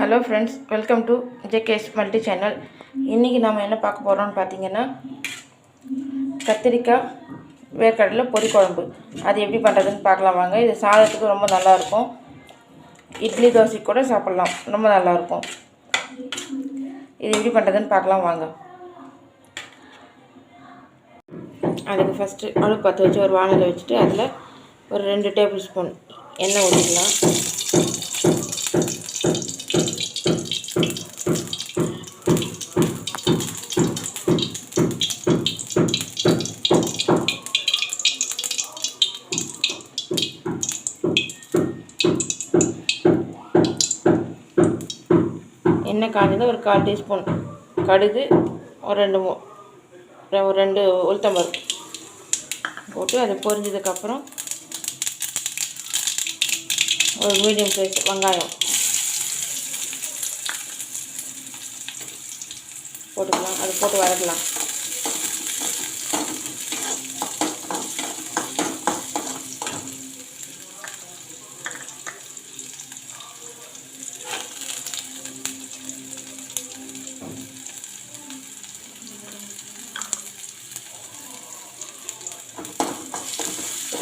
Hello friends welcome to JKS multi channel. இன்றைக்கி நம்ம என்ன பார்க்க போகிறோம்னு பார்த்தீங்கன்னா கத்திரிக்காய் வேர்க்கடலை பொரி குழம்பு. அது எப்படி பண்ணுறதுன்னு பார்க்கலாம் வாங்க. இது சாதத்துக்கு ரொம்ப நல்லாயிருக்கும் இட்லி தோசைக்கு கூட சாப்பிட்லாம். ரொம்ப நல்லாயிருக்கும் இது எப்படி பண்ணுறதுன்னு பார்க்கலாம் வாங்க. அதுக்கு ஃபஸ்ட்டு அடுப்பு பற்ற வச்சு ஒரு வானலை வச்சுட்டு அதில் ஒரு ரெண்டு டேபிள் ஸ்பூன் எண்ணெய் ஊற்றிக்கலாம் எண்ணெய் காஞ்சது ஒரு கால் டீஸ்பூன் கடுகு ஒரு ரெண்டு ஒரு ரெண்டு உளுத்தம்பருப்பு போட்டு அது பொரிஞ்சதுக்கப்புறம் ஒரு மீடியம் சைஸ் வெங்காயம். போட்டுக்கலாம். அது போட்டு வதக்கலாம்.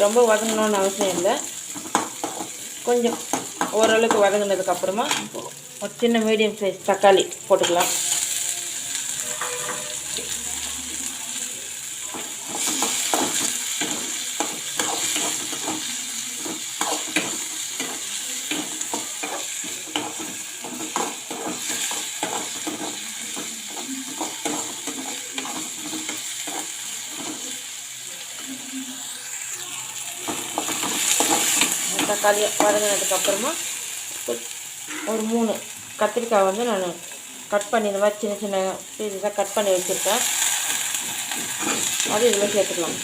ரொம்ப வதங்கணும்னு அவசியம் இல்லை. கொஞ்சம் ஓரளவுக்கு வதங்கினதுக்கப்புறமா ஒரு சின்ன மீடியம் சைஸ் தக்காளி போட்டுக்கலாம். தக்காளி வதங்கினதுக்கப்புறமா ஒரு மூணு கத்திரிக்காய் வந்து நான் கட் பண்ணி இந்த மாதிரி சின்ன சின்ன பீஸஸாக கட் பண்ணி வச்சுருக்கேன். அது இதில் சேர்த்துக்கலாம்.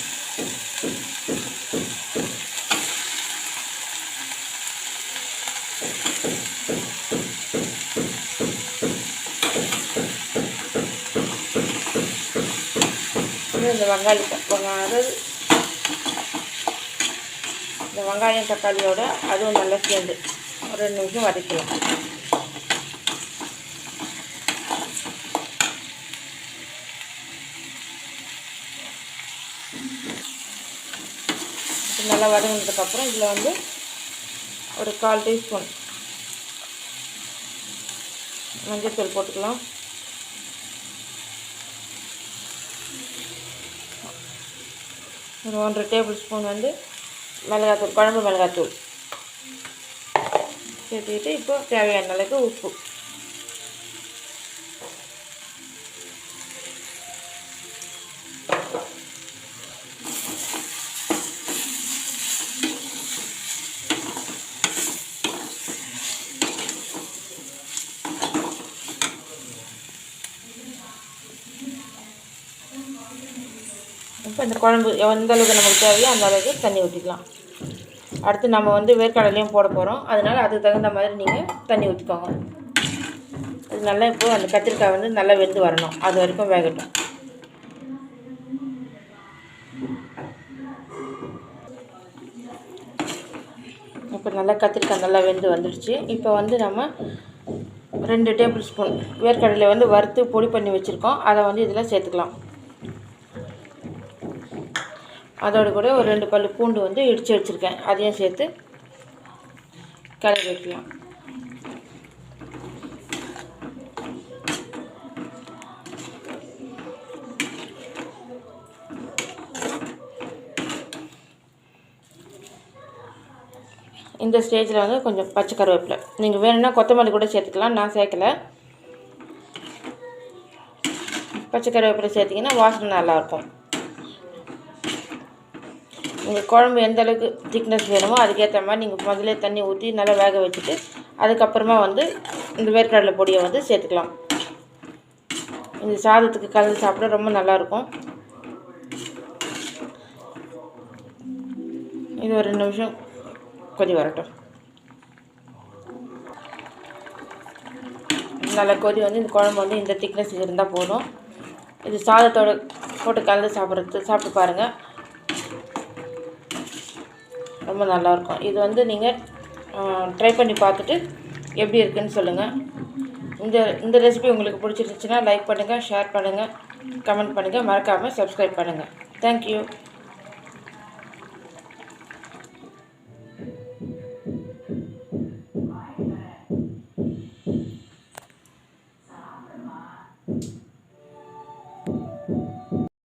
இந்த வெங்காயி அதாவது இந்த வெங்காயம் தக்காளியோட அதுவும் நல்லா சேர்ந்து ஒரு ரெண்டு நிமிஷம் வதக்கலாம் நல்லா வதங்கினதுக்கப்புறம் இதில் வந்து ஒரு கால் டீஸ்பூன் மஞ்சள்தூள் போட்டுக்கலாம். ஒரு ஒன்றரை டேபிள் ஸ்பூன் வந்து மிளகாத்தூள் குழம்பு மிளகாத்தூள். சேர்த்துக்கிட்டு இப்போ தேவையான அளவுக்கு உப்பு. இப்போ இந்த குழம்பு எந்த அளவுக்கு நமக்கு தேவையோ அந்த அளவுக்கு தண்ணி ஊற்றிக்கலாம் அடுத்து நம்ம வந்து வேர்க்கடலையும் போட போகிறோம் அதனால் அதுக்கு தகுந்த மாதிரி நீங்கள் தண்ணி ஊற்றிக்கோங்க அது நல்லா இப்போ அந்த கத்திரிக்காய் வந்து நல்லா வெந்து வரணும். அது வரைக்கும் வேகட்டும். இப்போ நல்லா கத்திரிக்காய் நல்லா வெந்து வந்துடுச்சு இப்போ வந்து நம்ம ரெண்டு டேபிள் ஸ்பூன் வேர்க்கடலை வந்து வறுத்து பொடி பண்ணி வச்சுருக்கோம். அதை வந்து இதில் சேர்த்துக்கலாம். அதோடு கூட ஒரு ரெண்டு பல்லு பூண்டு வந்து இடித்து வச்சுருக்கேன். அதையும் சேர்த்து கிளறி வைக்கலாம். இந்த ஸ்டேஜில் வந்து கொஞ்சம் பச்சை கருவேப்பிலை. நீங்கள் வேணும்னா கொத்தமல்லி கூட சேர்த்துக்கலாம். நான் சேர்க்கல. பச்சை கருவேப்பிலை சேர்த்திங்கன்னா வாசனை நல்லாயிருக்கும் நீங்கள் குழம்பு எந்த அளவுக்கு திக்னஸ் வேணுமோ அதுக்கேற்ற மாதிரி நீங்கள் முதல்ல தண்ணி ஊற்றி நல்லா வேக வச்சுட்டு அதுக்கப்புறமா வந்து இந்த வேர்க்கடலை பொடியை வந்து சேர்த்துக்கலாம். இந்த சாதத்துக்கு கலந்து சாப்பிட ரொம்ப நல்லாயிருக்கும். இது ஒரு ரெண்டு நிமிஷம் கொதி வரட்டும். நல்லா கொதி வந்து இந்த குழம்பு வந்து இந்த திக்னஸ் இருந்தால் போதும். இது சாதத்தோட போட்டு கலந்து சாப்பிட்றது சாப்பிட்டு பாருங்கள் ரொம்ப நல்லாயிருக்கும். இது வந்து நீங்கள் ட்ரை பண்ணி பார்த்துட்டு எப்படி இருக்குதுன்னு சொல்லுங்கள் இந்த இந்த ரெசிபி உங்களுக்கு பிடிச்சிருந்துச்சுன்னா லைக் பண்ணுங்கள் ஷேர் பண்ணுங்கள் கமெண்ட் பண்ணுங்கள் மறக்காமல் சப்ஸ்கிரைப் பண்ணுங்கள் தேங்க்யூ